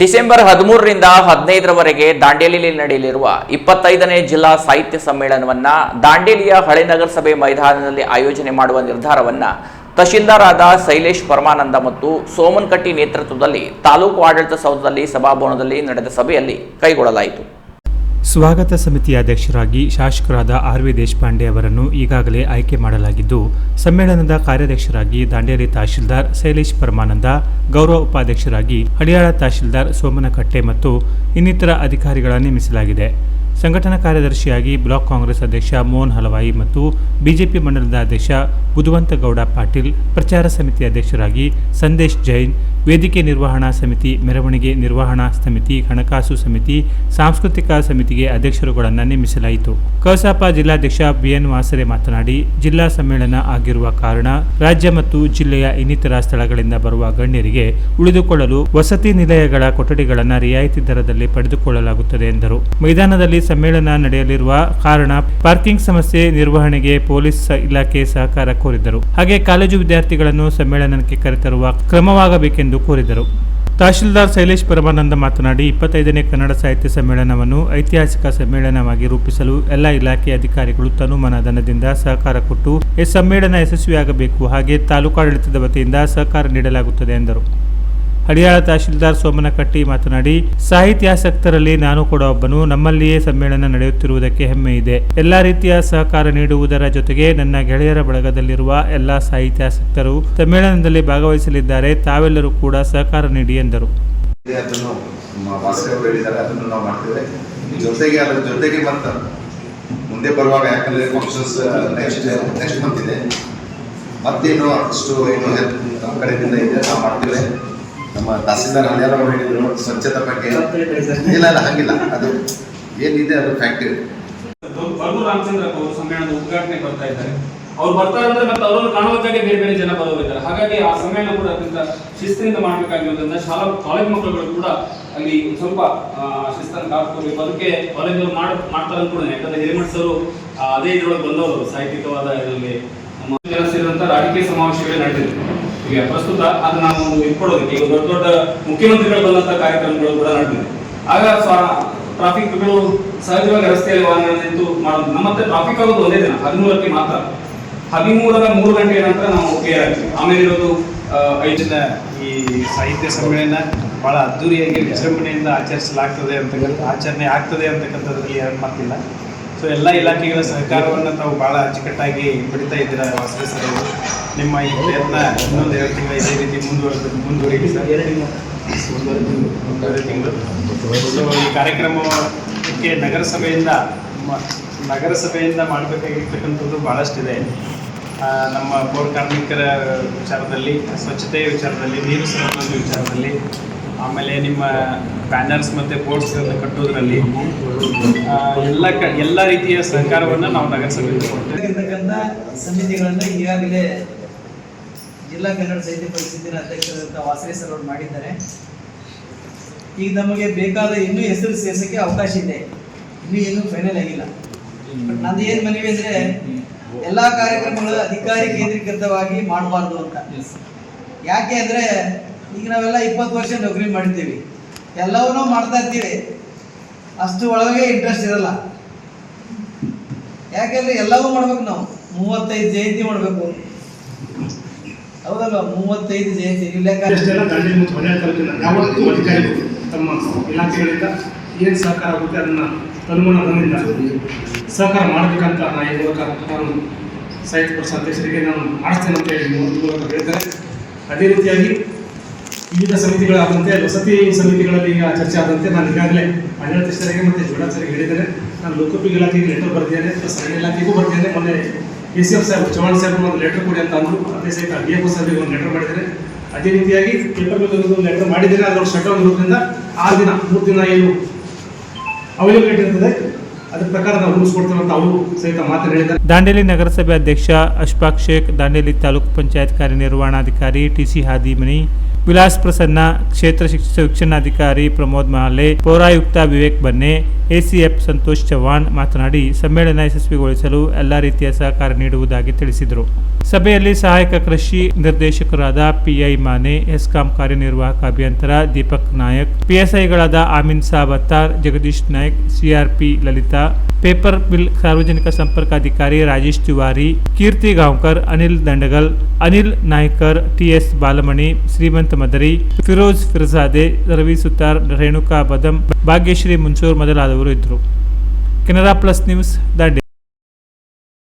December ಹದಿಮೂರರಿಂದ ಹದಿನೈದರವರೆಗೆ ದಾಂಡೇಲಿಯಲ್ಲಿ ನಡೆಯಲಿರುವ ಇಪ್ಪತ್ತೈದನೇ ಜಿಲ್ಲಾ ಸಾಹಿತ್ಯ ಸಮ್ಮೇಳನವನ್ನ ದಾಂಡೇಲಿಯ ಹಳೆ ನಗರಸಭೆ ಮೈದಾನದಲ್ಲಿ ಆಯೋಜನೆ ಮಾಡುವ ನಿರ್ಧಾರವನ್ನ ತಹಶೀಲ್ದಾರ್ ಆದ ಶೈಲೇಶ್ ಪರಮಾನಂದ ಮತ್ತು ಸೋಮನ್ಕಟ್ಟಿ ನೇತೃತ್ವದಲ್ಲಿ ತಾಲೂಕು ಆಡಳಿತ ಸೌಧದಲ್ಲಿ ಸಭಾಭವನದಲ್ಲಿ ನಡೆದ ಸಭೆಯಲ್ಲಿ ಕೈಗೊಳ್ಳಲಾಯಿತು. ಸ್ವಾಗತ ಸಮಿತಿ ಅಧ್ಯಕ್ಷರಾಗಿ ಶಾಸಕರಾದ ಆರ್ ವಿ ದೇಶಪಾಂಡೆ ಅವರನ್ನು ಈಗಾಗಲೇ ಆಯ್ಕೆ ಮಾಡಲಾಗಿದ್ದು, ಸಮ್ಮೇಳನದ ಕಾರ್ಯಾಧ್ಯಕ್ಷರಾಗಿ ದಾಂಡೇಲಿ ತಹಶೀಲ್ದಾರ್ ಶೈಲೇಶ್ ಪರಮಾನಂದ, ಗೌರವ ಉಪಾಧ್ಯಕ್ಷರಾಗಿ ಹಳಿಯಾಳ ತಹಶೀಲ್ದಾರ್ ಸೋಮನಕಟ್ಟೆ ಮತ್ತು ಇನ್ನಿತರ ಅಧಿಕಾರಿಗಳ ನೇಮಿಸಲಾಗಿದೆ. ಸಂಘಟನಾ ಕಾರ್ಯದರ್ಶಿಯಾಗಿ ಬ್ಲಾಕ್ ಕಾಂಗ್ರೆಸ್ ಅಧ್ಯಕ್ಷ ಮೋಹನ್ ಹಲವಾಯಿ ಮತ್ತು ಬಿಜೆಪಿ ಮಂಡಲದ ಅಧ್ಯಕ್ಷ ಬುಧವಂತ ಗೌಡ ಪಾಟೀಲ್, ಪ್ರಚಾರ ಸಮಿತಿ ಅಧ್ಯಕ್ಷರಾಗಿ ಸಂದೇಶ್ ಜೈನ್, ವೇದಿಕೆ ನಿರ್ವಹಣಾ ಸಮಿತಿ, ಮೆರವಣಿಗೆ ನಿರ್ವಹಣಾ ಸಮಿತಿ, ಹಣಕಾಸು ಸಮಿತಿ, ಸಾಂಸ್ಕೃತಿಕ ಸಮಿತಿಗೆ ಅಧ್ಯಕ್ಷರುಗಳನ್ನು ನೇಮಿಸಲಾಯಿತು. ಕಸಾಪ ಜಿಲ್ಲಾಧ್ಯಕ್ಷ ಬಿಎನ್ ವಾಸರೆ ಮಾತನಾಡಿ, ಜಿಲ್ಲಾ ಸಮ್ಮೇಳನ ಆಗಿರುವ ಕಾರಣ ರಾಜ್ಯ ಮತ್ತು ಜಿಲ್ಲೆಯ ಇನ್ನಿತರ ಸ್ಥಳಗಳಿಂದ ಬರುವ ಗಣ್ಯರಿಗೆ ಉಳಿದುಕೊಳ್ಳಲು ವಸತಿ ನಿಲಯಗಳ ಕೊಠಡಿಗಳನ್ನು ರಿಯಾಯಿತಿ ದರದಲ್ಲಿ ಪಡೆದುಕೊಳ್ಳಲಾಗುತ್ತದೆ ಎಂದರು. ಮೈದಾನದಲ್ಲಿ ಸಮ್ಮೇಳನ ನಡೆಯಲಿರುವ ಕಾರಣ ಪಾರ್ಕಿಂಗ್ ಸಮಸ್ಯೆ ನಿರ್ವಹಣೆಗೆ ಪೊಲೀಸ್ ಇಲಾಖೆ ಸಹಕಾರ ಕೋರಿದ್ದರು. ಹಾಗೆ ಕಾಲೇಜು ವಿದ್ಯಾರ್ಥಿಗಳನ್ನು ಸಮ್ಮೇಳನಕ್ಕೆ ಕರೆತರುವ ಕ್ರಮವಾಗಬೇಕೆಂದು ಕೋರಿದರು ತಹಶೀಲ್ದಾರ್ ಶೈಲೇಶ್ ಪರಮಾನಂದ ಮಾತನಾಡಿ, ಇಪ್ಪತ್ತೈದನೇ ಕನ್ನಡ ಸಾಹಿತ್ಯ ಸಮ್ಮೇಳನವನ್ನು ಐತಿಹಾಸಿಕ ಸಮ್ಮೇಳನವಾಗಿ ರೂಪಿಸಲು ಎಲ್ಲ ಇಲಾಖೆ ಅಧಿಕಾರಿಗಳು ತನುಮನ ಧನದಿಂದ ಸಹಕಾರ ಕೊಟ್ಟು, ಈ ಸಮ್ಮೇಳನ ಯಶಸ್ವಿಯಾಗಬೇಕು. ಹಾಗೆ ತಾಲೂಕಾಡಳಿತದ ವತಿಯಿಂದ ಸಹಕಾರ ನೀಡಲಾಗುತ್ತದೆ ಎಂದರು. ಹಳಿಯಾಳ ತಹಶೀಲ್ದಾರ್ ಸೋಮನಕಟ್ಟಿ ಮಾತನಾಡಿ, ಸಾಹಿತ್ಯಾಸಕ್ತರಲ್ಲಿ ನಾನು ಕೂಡ ಒಬ್ಬನು. ನಮ್ಮಲ್ಲಿಯೇ ಸಮ್ಮೇಳನ ನಡೆಯುತ್ತಿರುವುದಕ್ಕೆ ಹೆಮ್ಮೆ ಇದೆ. ಎಲ್ಲಾ ರೀತಿಯ ಸಹಕಾರ ನೀಡುವುದರ ಜೊತೆಗೆ ನನ್ನ ಗೆಳೆಯರ ಬಳಗದಲ್ಲಿರುವ ಎಲ್ಲಾ ಸಾಹಿತ್ಯಾಸಕ್ತರು ಸಮ್ಮೇಳನದಲ್ಲಿ ಭಾಗವಹಿಸಲಿದ್ದಾರೆ. ತಾವೆಲ್ಲರೂ ಕೂಡ ಸಹಕಾರ ನೀಡಿ ಎಂದರು. ಮುಂದೆ ಬರುವಾಗ ಯಾಕಂದ್ರೆ ಫಂಕ್ಷನ್ಸ್ ನೆಕ್ಸ್ಟ್ ನೆಕ್ಸ್ಟ್ ಮಂತ್ ಇದೆ. ಮತ್ತೇನು, ಅಷ್ಟು ಏನು ನಮ್ಮ ಕಡೆಯಿಂದ ಇದೆ. ನಾವು ಮಾಡ್ತೇವೆ. ನಮ್ಮ ತಹಸೀಲ್ದಾರ್ ಅವರು ಹೇಳಿದ್ರು ಸ್ವಚ್ಛತೆ ಬಗ್ಗೆ ಇಲ್ಲ ಇಲ್ಲ ಹಂಗಿಲ್ಲ. ಅದು ಏನಿದೆ ಅದು ಫ್ಯಾಕ್ಟ್ ಬರ್ಗು ರಾಮಚಂದ್ರ ಅವರು ಸಮ್ಮೇಳನದ ಉದ್ಘಾಟನೆ ಬರ್ತಾ ಇದ್ದಾರೆ. ಅವ್ರು ಬರ್ತಾರೆ ಅಂದ್ರೆ ಮತ್ತೆ ಅವರನ್ನು ಕಾಣುವುದಕ್ಕಾಗಿ ಬೇರೆ ಬೇರೆ ಜನ ಬರೋರಿದ್ದಾರೆ. ಹಾಗಾಗಿ ಆ ಸಮ್ಮೇಳನ ಕೂಡ ಅತ್ಯಂತ ಶಿಸ್ತಿನಿಂದ ಮಾಡಬೇಕಾಗಿರೋದ್ರಿಂದ ಶಾಲಾ ಕಾಲೇಜ್ ಮಕ್ಕಳುಗಳು ಕೂಡ ಅಲ್ಲಿ ಸ್ವಲ್ಪ ಆ, ಶಿಸ್ತನ್ನು ಕಾಪಾಡ್ಕೋಬೇಕು ಅದಕ್ಕೆ ಕಾಲೇಜವರು ಮಾಡ್ ಮಾಡ್ತಾರೆ ಅನ್ಕೊಂಡೆ ಯಾಕಂದ್ರೆ ಹಿರೇಮಠ ಸರ್ ಅದೇ ಇದ್ರೊಳಗೆ ಬಂದವರು ಸಾಹಿತ್ಯಿಕವಾದ ಇದರಲ್ಲಿ. ನಮ್ಮ ಸೇರಿದಂತ ರಾಜಕೀಯ ಸಮಾವೇಶಗಳೇ ನಡೆದಿದೆ. ಈಗ ಪ್ರಸ್ತುತ ಅದು ನಾವು ಇಟ್ಕೊಳ್ಳೋದಕ್ಕೆ ಈಗ ದೊಡ್ಡ ದೊಡ್ಡ ಮುಖ್ಯಮಂತ್ರಿಗಳು ಬಂದಂತ ಕಾರ್ಯಕ್ರಮಗಳು ಕೂಡ ನಡೆದಿದೆ. ಆಗ ಟ್ರಾಫಿಕ್ ಟ್ರಾಫಿಕ್ಗಳು ಸಹಜವಾಗಿ ರಸ್ತೆಯಲ್ಲಿ ವಾಹನ ನಿಂತು ಮಾಡೋದು. ನಮ್ಮ ಟ್ರಾಫಿಕ್ ಆಗೋದು ಒಂದೇ ದಿನ, ಹದಿಮೂರಕ್ಕೆ ಮಾತ್ರ. ಹದಿಮೂರರ ಮೂರು ಗಂಟೆಯ ನಂತರ ನಾವು ಕ್ಲಿಯರ್ ಆಗ್ತೀವಿ. ಆಮೇಲೆ ಇರೋದು ಐದಿನ ಐದು ಈ ಸಾಹಿತ್ಯ ಸಮ್ಮೇಳನ ಬಹಳ ಅದ್ದೂರಿಯಾಗಿ ವಿಜೃಂಭಣೆಯಿಂದ ಆಚರಿಸಲಾಗ್ತದೆ ಅಂತಕ್ಕಂಥ, ಆಚರಣೆ ಆಗ್ತದೆ ಅಂತಕ್ಕಂಥದ್ರಲ್ಲಿ ಎರಡು ಮಾತಿಲ್ಲ. ಸೊ ಎಲ್ಲ ಇಲಾಖೆಗಳ ಸಹಕಾರವನ್ನು ತಾವು ಬಹಳ ಅಚ್ಚುಕಟ್ಟಾಗಿ ಪಡಿತಾ ಇದ್ದೀರಾ ವಾಸವಿ ಸರ್ ಅವರು. ನಿಮ್ಮ ಈ ಪ್ರಯತ್ನ ಇನ್ನೊಂದು ಎರಡು ತಿಂಗಳು ಇದೇ ರೀತಿ ಮುಂದುವರೆದು ಮುಂದುವರಿಲಿ ಸರ್? ಒಂದೂವರೆ ತಿಂಗಳು. ಸೊ ಈ ಕಾರ್ಯಕ್ರಮಕ್ಕೆ ನಗರಸಭೆಯಿಂದ ನಗರಸಭೆಯಿಂದ ಮಾಡಬೇಕಾಗಿರ್ತಕ್ಕಂಥದ್ದು ಭಾಳಷ್ಟಿದೆ ನಮ್ಮ ಪೌರ ಕಾರ್ಮಿಕರ ವಿಚಾರದಲ್ಲಿ ಸ್ವಚ್ಛತೆಯ ವಿಚಾರದಲ್ಲಿ ನೀರು ಸರಬರಾಜು ವಿಚಾರದಲ್ಲಿ ಆಮೇಲೆ ನಿಮ್ಮ ಬ್ಯಾನರ್ಸ್ ಮತ್ತೆ ಬೋರ್ಡ್ಸ್ ಕಟ್ಟೋದ್ರಲ್ಲಿ ಎಲ್ಲ ಕ ಎಲ್ಲ ರೀತಿಯ ಸಹಕಾರವನ್ನು ನಾವು ನಗರಸಭೆಯಲ್ಲಿ ಕೊಡ್ತೇವೆ. ಇರ್ತಕ್ಕಂಥ ಸಮಿತಿಗಳನ್ನು ಈಗಾಗಲೇ ಜಿಲ್ಲಾ ಕನ್ನಡ ಸಾಹಿತ್ಯ ಪರಿಷತ್ತಿನ ಅಧ್ಯಕ್ಷರಂತ ವಾಸರಿ ಸರ್ ಅವರು ಮಾಡಿದ್ದಾರೆ. ಈಗ ನಮಗೆ ಬೇಕಾದ ಇನ್ನೂ ಹೆಸರು ಸೇರಿಸೋಕ್ಕೆ ಅವಕಾಶ ಇದೆ. ಇನ್ನೂ ಏನೂ ಫೈನಲ್ ಆಗಿಲ್ಲ. ಬಟ್ ನಂದು ಏನು ಮನವಿ ಅಂದರೆ ಎಲ್ಲ ಕಾರ್ಯಕ್ರಮಗಳು ಅಧಿಕಾರಿ ಕೇಂದ್ರೀಕೃತವಾಗಿ ಮಾಡಬಾರ್ದು ಅಂತ. ಯಾಕೆ ಅಂದರೆ ಈಗ ನಾವೆಲ್ಲ ಇಪ್ಪತ್ತು ವರ್ಷ ನೌಕರಿ ಮಾಡ್ತೀವಿ ಎಲ್ಲವನ್ನೂ ಮಾಡ್ತಾ ಇರ್ತೀವಿ ಅಷ್ಟು ಒಳಗೆ ಇಂಟ್ರೆಸ್ಟ್ ಇರಲ್ಲ. ಯಾಕೆಂದ್ರೆ ಎಲ್ಲವೂ ಮಾಡ್ಬೇಕು ನಾವು. ಮೂವತ್ತೈದು ಜಯಂತಿ ಮಾಡಬೇಕು. ಹೌದಲ್ವಾ? ಮೂವತ್ತೈದು ಜಯಂತಿ. ತಮ್ಮ ಇಲಾಖೆಗಳಿಂದ ಏನು ಸಹಕಾರ ಆಗುತ್ತೆ ಅದನ್ನು ಅನುಗುಣದಿಂದ ಸಹಕಾರ ಮಾಡಬೇಕಂತ ನಾನು ಈ ಮೂಲಕ ನಾನು ಸಾಹಿತ್ಯ ಪರಿಷತ್ ಅಧ್ಯಕ್ಷರಿಗೆ ನಾನು ಮಾಡಿಸ್ತೇನೆ ಅಂತ ಹೇಳಿ ಮೂಲಕ ಹೇಳ್ತಾರೆ ಅದೇ ರೀತಿಯಾಗಿ ವಿವಿಧ ಸಮಿತಿಗಳಾದಂತೆ ವಸತಿ ಸಮಿತಿಗಳಲ್ಲಿ ಈಗ ಚರ್ಚೆ ಆದಂತೆ ನಾನು ಈಗಾಗಲೇ ಆಡಳಿತಸ್ಥರಿಗೆ ಮತ್ತು ಜೋಡಾಚಾರಿಗೆ ಹೇಳಿದ್ದೇನೆ. ನಾನು ಲೋಕೋಪಯೋಗಿ ಇಲಾಖೆಗೆ ಲೆಟರ್ ಬರೆದಿದ್ದೇನೆ ಪ್ಲಸ್ ಅರಣ್ಯ ಇಲಾಖೆಗೂ ಬರೆದಿದ್ದೇನೆ. ಮೊನ್ನೆ ಎ ಸಿ ಎಫ್ ಸಾಹೇಬ್, ಚೌಹಾಣ್ ಸಾಹೇಬ್ ಒಂದು ಲೆಟರ್ ಕೊಡಿ ಅಂತ ಅಂದರು. ಅದೇ ಸಹಿತ ಡಿ ಎಫ್ ಸಾಹೇಬಿಗೆ ಒಂದು ಲೆಟರ್ ಮಾಡಿದ್ದೇನೆ. ಅದೇ ರೀತಿಯಾಗಿ ಪೇಪರ್ ಒಂದು ಲೆಟರ್ ಮಾಡಿದ್ದೇನೆ. ಅದರ ಶಟ್ ಡೌನ್ ಇರೋದ್ರಿಂದ ಆ ದಿನ, ಮೂರು ದಿನ ಏನು ಅವೈಲೇಬಲ್ ಇರ್ತದೆ. ಅದ್ರ ಪ್ರಕಾರ ನಾವು ರೂಲ್ಸ್ ಕೊಡ್ತೇವೆ ಅಂತ ಅವರು ಸಹಿತ ಮಾತು ಹೇಳಿದ್ದಾರೆ. ದಾಂಡೇಲಿ ನಗರಸಭೆ ಅಧ್ಯಕ್ಷ ಅಶ್ಫಾಕ್ ಶೇಖ್, ದಾಂಡೇಲಿ ತಾಲೂಕು ಪಂಚಾಯತ್ ಕಾರ್ಯನಿರ್ವಹಣಾಧಿಕಾರಿ ಟಿಸಿ ಹಾದಿಮನಿ ವಿಲಾಸ್ ಪ್ರಸನ್ನ, ಕ್ಷೇತ್ರ ಶಿಕ್ಷ- ಶಿಕ್ಷಣಾಧಿಕಾರಿ ಪ್ರಮೋದ್ ಮಹಾಲೆ ಪೌರಾಯುಕ್ತ ವಿವೇಕ್ ಬನ್ನೆ, ಎಸಿಎಫ್ ಸಂತೋಷ್ ಚವ್ಹಾಣ್ ಮಾತನಾಡಿ ಸಮ್ಮೇಳನ ಯಶಸ್ವಿಗೊಳಿಸಲು ಎಲ್ಲಾ ರೀತಿಯ ಸಹಕಾರ ನೀಡುವುದಾಗಿ ತಿಳಿಸಿದರು. ಸಭೆಯಲ್ಲಿ ಸಹಾಯಕ ಕೃಷಿ ನಿರ್ದೇಶಕರಾದ ಪಿಐ ಮಾನೆ, ಎಸ್ಕಾಂ ಕಾರ್ಯನಿರ್ವಾಹಕ ಅಭಿಯಂತರ Deepak Nayak, ಪಿಎಸ್ಐಗಳಾದ Amin Sab Attar, Jagadish Nayak, CRP Lalitha, paper mill ಸಾರ್ವಜನಿಕ ಸಂಪರ್ಕ ಅಧಿಕಾರಿ ರಾಜೇಶ್ ತಿವಾರಿ, ಕೀರ್ತಿ ಗಾಂವ್ಕರ್, ಅನಿಲ್ ದಂಡಗಲ್, ಅನಿಲ್ ನಾಯ್ಕರ್ ಟಿಎಸ್ ಬಾಲಮಣಿ, ಶ್ರೀಮಂತ ಮದರಿ. ಫಿರೋಜ್ ಫಿರ್ಜಾದೆ, ರವಿ ಸುತಾರ್, ರೇಣುಕಾ ಬದಂ, ಭಾಗ್ಯಶ್ರೀ ಮುನ್ಸೂರ್ ಮೊದಲಾದವರು ಇದ್ದರು. Canara plus news, Dandeli.